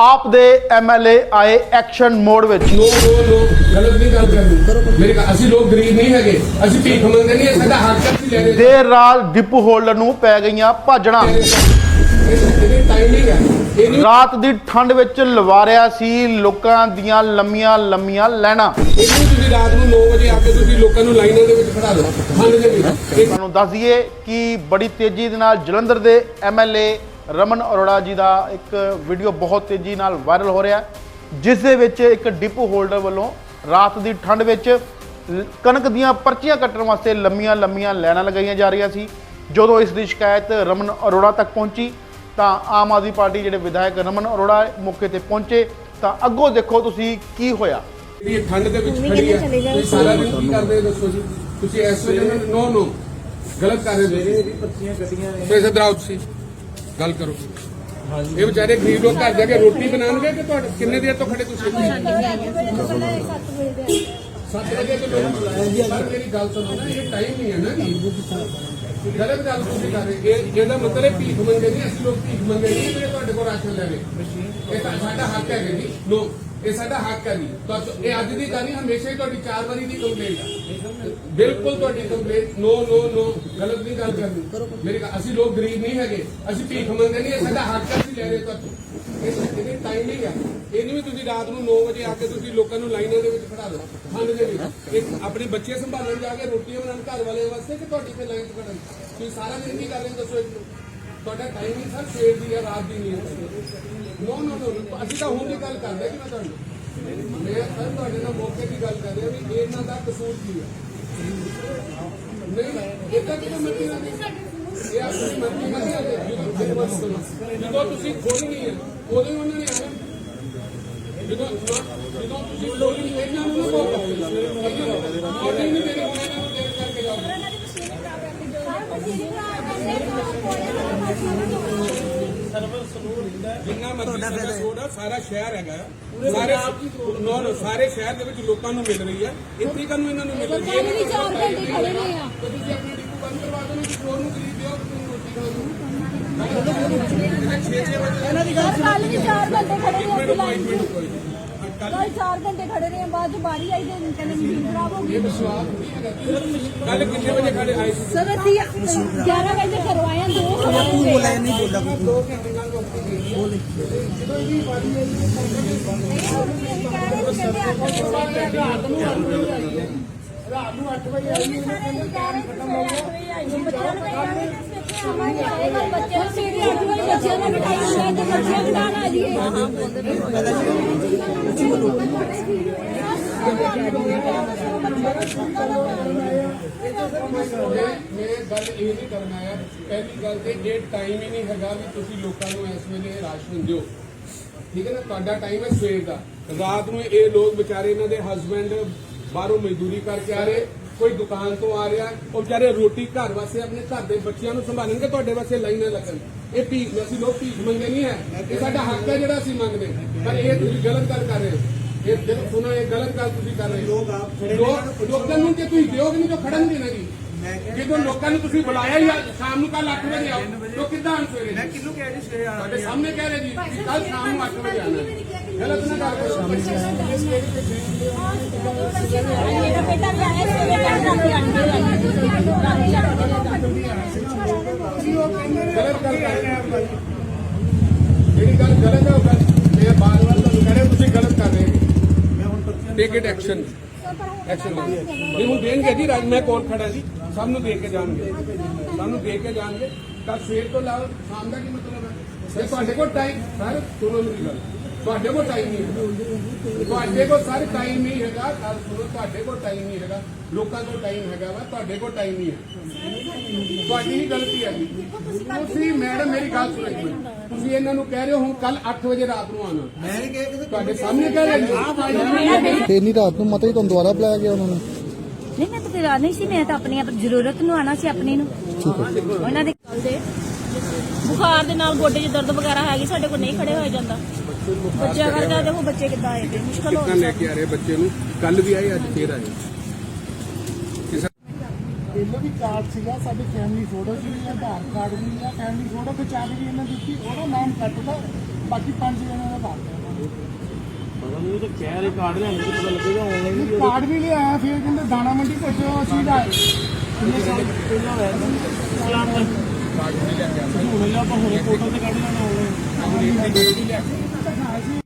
ਆਪ ਦੇ ਐਮਐਲਏ ਆਏ ਐਕਸ਼ਨ ਮੋਡ ਵਿੱਚ। ਨੋ ਨੋ ਗਲਤ ਨਹੀਂ ਗੱਲ ਕਰਨੀ। ਮੇਰੇ ਕਾ ਅਸੀਂ ਲੋਕ ਗਰੀਬ ਨਹੀਂ ਹੈਗੇ। ਅਸੀਂ ਭੀਖ ਮੰਗਦੇ ਨਹੀਂ ਸਾਡਾ ਹੱਕ ਅਸੀਂ ਲੈਣੇ ਦੇਰ ਰਾਤ ਡਿਪੂ ਹੋਲਡਰ ਨੂੰ ਪੈ ਗਈਆਂ ਭਾਜਣਾ ਰਾਤ ਦੀ ਠੰਡ ਵਿੱਚ ਲਵਾਰਿਆ ਸੀ ਲੋਕਾਂ ਦੀਆਂ ਲੰਮੀਆਂ ਲੰਮੀਆਂ ਲਾਈਨਾਂ। ਇਹ ਨਹੀਂ ਤੁਸੀਂ ਰਾਤ ਨੂੰ 9 ਵਜੇ ਆ ਕੇ ਤੁਸੀਂ ਲੋਕਾਂ ਨੂੰ ਲਾਈਨਾਂ ਦੇ ਵਿੱਚ ਖੜਾ ਦਿਓ। ਠੰਡ ਦੇ ਵਿੱਚ। ਤੁਹਾਨੂੰ ਦੱਸ ਦਈਏ ਕਿ ਬੜੀ ਤੇਜ਼ੀ ਦੇ ਨਾਲ ਜਲੰਧਰ ਦੇ ਐਮਐਲਏ ਰਮਨ ਅਰੋੜਾ ਜੀ ਦਾ ਇੱਕ ਵੀਡੀਓ ਬਹੁਤ ਤੇਜ਼ੀ ਨਾਲ ਵਾਇਰਲ ਹੋ ਰਿਹਾ ਜਿਸ ਦੇ ਵਿੱਚ ਇੱਕ ਡਿਪੂ ਹੋਲਡਰ ਵੱਲੋਂ ਰਾਤ ਦੀ ਠੰਡ ਵਿੱਚ ਕਣਕ ਦੀਆਂ ਪਰਚੀਆਂ ਕੱਟਣ ਵਾਸਤੇ ਲੰਮੀਆਂ ਲੰਮੀਆਂ ਲਾਈਨਾਂ ਲਗਾਈਆਂ ਜਾ ਰਹੀਆਂ ਸੀ। ਜਦੋਂ ਇਸ ਦੀ ਸ਼ਿਕਾਇਤ ਰਮਨ ਅਰੋੜਾ ਤੱਕ ਪਹੁੰਚੀ ਤਾਂ ਆਮ ਆਦਮੀ ਪਾਰਟੀ ਜਿਹੜੇ ਵਿਧਾਇਕ ਰਮਨ ਅਰੋੜਾ ਮੌਕੇ ਤੇ ਪਹੁੰਚੇ ਤਾਂ ਅੱਗੋਂ ਦੇਖੋ ਤੁਸੀਂ ਕੀ ਹੋਇਆ। ਇਹ ਠੰਡ ਦੇ ਵਿੱਚ ਖੜੀ ਹੈ। ਤੁਸੀਂ ਸਾਰਾ ਦਿਨ ਕੀ ਕਰਦੇ ਹੋ ਦੱਸੋ ਜੀ? ਤੁਸੀਂ ਇਸ ਵੇਲੇ ਨੋ ਨੋ ਗਲਤ ਕਰ ਰਹੇ ਹੋ। ਮੇਰੀ ਪਰਚੀਆਂ ਕੱਟੀਆਂ ਨੇ। ਫੇਰ ਦਰਾਉ ਤੁਸੀਂ ਗੱਲ ਕਰੋ। ਇਹ ਵਿਚਾਰੇ ਗਰੀਬ ਲੋਕ ਘਰ ਜਾ ਕੇ ਰੋਟੀ ਬਣਾਉਣਗੇ ਕਿ ਤੁਹਾਡੇ ਕਿੰਨੇ ਦੇਰ ਤੋਂ ਖੜੇ ਤੁਸੀਂ ਸੱਤ ਵਜੇ ਤੋਂ ਲੋਕ ਪਰ ਮੇਰੀ ਗੱਲ ਸੁਣੋ ਨਾ ਇਹ ਟਾਈਮ ਨਹੀਂ ਹੈ ਨਾ ਜੀ। ਗਲਤ ਗੱਲ ਤੁਸੀਂ ਕਰ ਰਹੇ ਇਹ ਇਹਦਾ ਮਤਲਬ ਹੈ ਭੀਖ ਮੰਗੇ ਨਹੀਂ ਅਸੀਂ ਲੋਕ ਭੀਖ ਮੰਗੇ ਨਹੀਂ ਜਿਹੜੇ ਤੁਹਾਡੇ ਕੋਲ ਰਾਸ਼ਨ ਲੈਣੇ ਇਹ ਤਾਂ ਸਾਡਾ ਹੱਕ ਹੈ ਜੀ। ਨੋ ਇਹ ਸਾਡਾ ਹੱਕ ਹੈ ਜੀ ਤਾਂ ਇਹ ਅੱਜ ਦੀ ਗੱਲ ਹਮੇਸ਼ਾ ਹੀ ਤੁਹਾਡੀ ਚਾਰ ਵਾਰੀ ਦੀ ਕੰਪਲੇਂਟ ਹੈ ਬਿਲਕੁਲ ਤੁਹਾਡੀ ਕੰਪਲੇਂਟ ਨੋ ਨੋ ਨੋ ਗਲਤ ਨਹੀਂ ਗੱਲ ਕਰਨੀ। ਮੇਰੇ ਅਸੀਂ ਲੋਕ ਗਰੀਬ ਨਹੀਂ ਹੈਗੇ। ਅਸੀਂ ਭੀਖ ਮੰਗਦੇ ਨਹੀਂ, ਇਹ ਸਾਡਾ ਹੱਕ ਹੈ, ਅਸੀਂ ਲੈ ਰਹੇ ਤੁਹਾਡੇ ਇਹ ਇਹਦੀ ਟਾਈਮਿੰਗ ਹੈ ਇਹ ਨਹੀਂ ਵੀ ਤੁਸੀਂ ਰਾਤ ਨੂੰ 9 ਵਜੇ ਆ ਕੇ ਤੁਸੀਂ ਲੋਕਾਂ ਨੂੰ ਲਾਈਨਾਂ ਦੇ ਵਿੱਚ ਖੜਾ ਦਿਓ। ਠੰਡ ਦੇ ਵਿੱਚ। ਇਹ ਆਪਣੇ ਬੱਚੇ ਸੰਭਾਲਣ ਜਾ ਕੇ ਰੋਟੀਆਂ ਬਣਾਉਣ ਘਰ ਵਾਲੇ ਵਾਸਤੇ ਕਿ ਤੁਹਾਡੀ ਤੇ ਲਾਈਨ ਖੜਨ ਤੁਸੀਂ ਸਾਰਾ ਦਿਨ ਕੀ ਕਰ ਰਹੇ ਦੱਸੋ ਇੱਕ ਤੁਹਾਡਾ ਟਾਈਮਿੰਗ ਸਰ ਸਵੇਰ ਦੀ ਹੈ ਰਾਤ ਦੀ ਨਹੀਂ ਹੈ ਨੋ ਨੋ ਨੋ ਅਸੀਂ ਤਾਂ ਹੁਣ ਦੀ ਗੱਲ ਕਰਦੇ ਕਿ ਮੈਂ ਤੁਹਾਨੂੰ ਮੈਂ ਸਰ ਤੁਹਾਡੇ ਨਾਲ ਮੌਕੇ ਦੀ ਗੱਲ ਕਰ ਰਿਹਾ ਵੀ ਇਹਨਾਂ ਦਾ ਕਸੂਰ ਕੀ ਹੈ ਨਹੀਂ, ਇਹ ਤਾਂ ਕਿਹਨੂੰ ਮਰਜ਼ੀ ਇਹ ਆਪਣੀ ਮਰਜ਼ੀ ਨਾਲ ਹੈ ਜਦੋਂ ਜਦੋਂ ਤੁਸੀਂ ਖੋਲਣੀ ਹੈ ਉਦੋਂ ਹੀ ਉਹਨਾਂ ਨੇ ਆਣਾ ਜਦੋਂ ਜਦੋਂ ਤੁਸੀਂ ਖੋਲਣੀ ਇਹਨਾਂ ਨੂੰ ਨਾ ਬੋਲੋ ਖੋਲਣੀ ਨਹੀਂ ਦੇਣੀ ਉਹਨਾਂ ਨੂੰ ਦੇਰ ਕਰਕੇ ਜਾਓ। ਜਿੰਨਾ ਮਰਜ਼ੀ ਸੋਡਾ ਸਾਰਾ ਸ਼ਹਿਰ ਹੈਗਾ। ਸਾਰੇ ਨੋ ਨੋ ਸਾਰੇ ਸ਼ਹਿਰ ਦੇ ਵਿੱਚ ਲੋਕਾਂ ਨੂੰ ਮਿਲ ਰਹੀ ਹੈ। ਇੱਥੇ ਕਾਨੂੰ ਇਹਨਾਂ ਨੂੰ ਮਿਲ ਰਹੀ ਹੈ। ਵੀ ਚਾਰ ਘੰਟੇ ਖੜੇ ਰਹੇ ਆ। ਤੇ ਤੁਸੀਂ ਆਪਣੀ ਡਿਪੂ ਬੰਦ ਕਰਵਾ ਦਿਓ ਨਹੀਂ ਹੋਰ ਨੂੰ ਖਰੀਦ ਦਿਓ ਰੋਟੀ ਖਾਣ ਨੂੰ ਸਰ ਕੱਲ ਵੀ ਚਾਰ ਘੰਟੇ ਖੜੇ ਰਹੇ ਕੋਈ ਕੋਈ ਕੱਲ ਕੱਲ ਚਾਰ ਘੰਟੇ ਖੜੇ ਰਹੇ ਆ ਬਾਅਦ ਚ ਬਾਰੀ ਆਈ ਤੇ ਕਹਿੰਦੇ ਮਸ਼ੀਨ ਖਰਾਬ ਹੋ ਗਈ। ਕੱਲ ਕਿੰਨੇ ਵਜੇ ਖੜੇ ਆਏ ਸੀ? ਸਰ ਅਸੀਂ 11 ਵਜੇ ਕਰਵਾਇਆ ਦੋ ਹਫ਼ਤੇ ਬੋਲਿਆ ਨਹੀਂ ਦੋ ਘੰਟੇ ਨਾਲ ਲੋਕ ਰਾਤ ਨੂੰ 8 ਵਜੇ ਆਈ ਖਤਮ ਹੋ। ਗਿਆ ਬੱਚਿਆਂ ਨੂੰ ਆਏਗਾ ਬੱਚਿਆਂ ਨੂੰ ਸਵੇਰੇ 8 ਵਜੇ ਬੱਚਿਆਂ ਨੂੰ ਬਿਠਾਈ ਹੁੰਦਾ ਤੇ ਬੱਚਿਆਂ ਨੂੰ। ਡਾਣਾ ਆ ਜੀਏ ਮੈਂ ਮੈਂ ਗੱਲ ਇਹ ਨਹੀਂ ਕਰਨਾ ਹੈ ਪਹਿਲੀ ਗੱਲ ਤੇ ਇਹ ਟਾਈਮ ਹੀ ਨਹੀਂ ਹੈਗਾ ਵੀ ਤੁਸੀਂ ਲੋਕਾਂ ਨੂੰ ਇਸ ਵੇਲੇ ਰਾਸ਼ਨ ਦਿਓ ਠੀਕ ਹੈ। ਨਾ ਤੁਹਾਡਾ ਟਾਈਮ ਹੈ ਸਵੇਰ ਦਾ ਰਾਤ ਨੂੰ ਇਹ ਲੋਕ ਵਿਚਾਰੇ ਇਹਨਾਂ ਦੇ ਹਸਬੰਡ, ਬਾਹਰੋਂ ਮਜ਼ਦੂਰੀ ਕਰਕੇ ਆ ਰਹੇ, ਕੋਈ ਦੁਕਾਨ ਤੋਂ ਆ ਰਿਹਾ, ਉਹ ਵਿਚਾਰੇ ਰੋਟੀ ਘਰ ਵਾਸਤੇ ਆਪਣੇ ਘਰ ਦੇ ਬੱਚਿਆਂ ਨੂੰ ਸੰਭਾਲਣਗੇ ਤੁਹਾਡੇ ਵਾਸਤੇ ਲਾਈਨਾਂ ਲੱਗਣ। ਇਹ ਭੀਖ ਅਸੀਂ ਲੋਕ ਭੀਖ ਮੰਗੇ ਨਹੀਂ ਹੈ। ਇਹ ਸਾਡਾ ਹੱਕ ਹੈ ਜਿਹੜਾ ਅਸੀਂ ਮੰਗਦੇ। ਪਰ ਇਹ ਤੁਸੀਂ ਗਲਤ ਗੱਲ ਕਰ ਰਹੇ ਹੋ। ਇਹ ਦਿਲ ਸੁਣੋ ਇਹ ਗਲਤ ਗੱਲ ਤੁਸੀਂ ਕਰ ਰਹੇ ਹੋ। ਲੋਕ ਲੋਕਾਂ ਨੂੰ। ਕਿ ਤੁਸੀਂ ਦਿਓਗੇ ਨਹੀਂ ਤਾਂ ਖੜਨਗੇ ਨਾ ਜੀ ਜਦੋਂ ਲੋਕਾਂ ਨੂੰ ਤੁਸੀਂ ਬੁਲਾਇਆ ਹੀ ਆ, ਸ਼ਾਮ ਨੂੰ ਕੱਲ 8 ਵਜੇ ਆਓ ਤਾਂ ਕਿੱਦਾਂ ਆਣ ਸਵੇਰੇ ਮੈਂ ਕਿਹਨੂੰ ਕਹਿ ਜੀ ਸਵੇਰੇ ਆਣਾ ਤੁਹਾਡੇ ਸਾਹਮਣੇ ਕਹਿ ਰਹੇ ਜੀ ਕੱਲ ਸ਼ਾਮ ਨੂੰ 8 ਵਜੇ ਆਣਾ ਗਲਤ ਨਾ ਕਰ ਕਰੋ ਮੇਰਾ ਬੇਟਾ ਵੀ ਆਇਆ ਸਵੇਰੇ ਕੱਲ ਰਾਤੀ ਆਂਦੇ ਰਾਤੀ ਗਲਤ ਗੱਲ ਕਰ ਰਹੇ ਹੋ ਜਿਹੜੀ ਗੱਲ ਗਲਤ ਹੈ ਉਹ ਗੱਲ ਮੈਂ ਬਾਰ ਬਾਰ ਤੁਹਾਨੂੰ ਕਹਿ ਰਿਹਾ ਤੁਸੀਂ ਗਲਤ ਕਰ ਰਹੇ ਹੋ। ਟੇਕ ਇਟ ਐਕਸ਼ਨ ਐਕਸ਼ਨ ਨਹੀਂ ਹੁਣ ਦੇਣਗੇ ਜੀ, ਰਾਜ, ਮੈਂ ਕੋਲ ਖੜਾ ਜੀ। ਸਭ ਨੂੰ ਦੇ ਕੇ ਜਾਣਗੇ। ਸਭ ਨੂੰ ਦੇ ਕੇ ਜਾਣਗੇ। ਤਾਂ ਸਵੇਰ ਤੋਂ ਲਾ ਸ਼ਾਮ ਦਾ ਕੀ ਮਤਲਬ ਹੈ? ਇਹ ਤੁਹਾਡੇ ਕੋਲ ਟਾਈਮ ਸਰ, ਸੁਣੋ ਮੇਰੀ ਗੱਲ। ਤੁਹਾਡੇ ਕੋਲ ਟਾਈਮ ਨਹੀਂ ਤੁਹਾਡੇ ਕੋਲ ਸਰ ਟਾਈਮ ਨਹੀਂ ਹੈਗਾ। ਗੱਲ ਸੁਣੋ, ਤੁਹਾਡੇ ਕੋਲ ਟਾਈਮ ਨਹੀਂ ਹੈਗਾ। ਲੋਕਾਂ ਕੋਲ ਟਾਈਮ ਹੈਗਾ ਵਾ, ਤੁਹਾਡੇ ਕੋਲ ਟਾਈਮ ਨਹੀਂ ਹੈ। ਤੁਹਾਡੀ ਹੀ ਗਲਤੀ ਹੈ ਜੀ। ਤੁਸੀਂ, ਮੈਡਮ, ਮੇਰੀ ਗੱਲ ਸੁਣੋ ਇੱਕ ਮਿੰਟ। ਤੁਸੀਂ ਇਹਨਾਂ ਨੂੰ ਕਹਿ ਰਹੇ ਹੋ ਹੁਣ ਕੱਲ 8 ਵਜੇ ਰਾਤ ਨੂੰ ਆਣਾ ਮੈਂ ਨਹੀਂ ਕਿਹਾ ਤੁਹਾਡੇ ਸਾਹਮਣੇ ਕਹਿ ਰਹੇ ਜੀ ਤੇ ਇੰਨੀ ਰਾਤ ਨੂੰ ਮਤਾ ਹੀ ਤੁਹਾਨੂੰ ਦੁਬਾਰਾ ਬੁਲਾਇਆ ਗਿਆ ਉਹਨਾਂ ਨੇ। ਨਹੀਂ ਮੈਂ ਤਾਂ ਫਿਰ ਆਉਣੀ ਸੀ ਮੈਂ ਤਾਂ ਆਪਣੀ ਆਪ ਜ਼ਰੂਰਤ ਨੂੰ ਆਣਾ ਸੀ ਆਪਣੀ ਨੂੰ। ਉਹਨਾਂ ਦੇ ਗੱਲ ਦੇ। ਬੁਖਾਰ ਦੇ ਨਾਲ ਗੋਡੇ 'ਚ ਦਰਦ ਵਗੈਰਾ ਹੈਗੀ ਸਾਡੇ ਕੋਲ ਨਹੀਂ ਖੜੇ ਹੋਇਆ ਜਾਂਦਾ। ਬੱਚਿਆਂ ਕਰਕੇ ਦੇਖੋ ਬੱਚੇ ਕਿੱਦਾਂ ਆਏ ਤੇ ਮੁਸ਼ਕਲ ਹੋ ਕਿੱਦਾਂ ਲੈ ਕੇ ਆ ਰਹੇ ਬੱਚੇ ਨੂੰ? ਕੱਲ ਵੀ ਆਏ ਅੱਜ ਫੇਰ ਆਏ। ਪਹਿਲਾਂ ਵੀ ਕਾਰਡ ਸੀਗਾ ਸਾਡੀ ਫੈਮਿਲੀ ਫੋਟੋ ਸੀ ਆਧਾਰ ਕਾਰਡ ਵੀ ਆ ਫੈਮਿਲੀ ਫੋਟੋ ਖਿਚਾ ਕੇ ਵੀ ਇਹਨਾਂ ਦਿੱਤੀ ਉਹਦਾ ਨਾਮ ਕੱਟਦਾ ਬਾਕੀ ਪੰਜ ਜਣਿਆਂ ਦਾ ਹੈ ਪਤਾ ਨਹੀਂ ਉਹ ਤਾਂ ਕਹਿ ਰਹੇ ਕਾਰਡ ਲੈਣ ਤੋਂ ਪਤਾ ਲੱਗੇਗਾ ਆਨਲਾਈਨ ਵੀ ਕਾਰਡ ਵੀ ਲਿਆਇਆ ਫਿਰ ਕਹਿੰਦੇ ਦਾਣਾ ਮੰਡੀ ਭੇਜੋ ਅਸੀਂ ਦਾ ਕਿੰਨੇ ਸਾਲ ਪਹਿਲਾਂ ਹੋਇਆ ਸੀ? ਚਲਾਨ ਦਾ ਕਾਰਡ ਨਹੀਂ ਲੈ ਕੇ ਆਉਂਦੇ। ਹੁਣ ਆਪਾਂ ਹੁਣੇ ਪੋਰਟਲ ਤੇ ਕੱਢ ਲੈਣਾ ਆਨਲਾਈਨ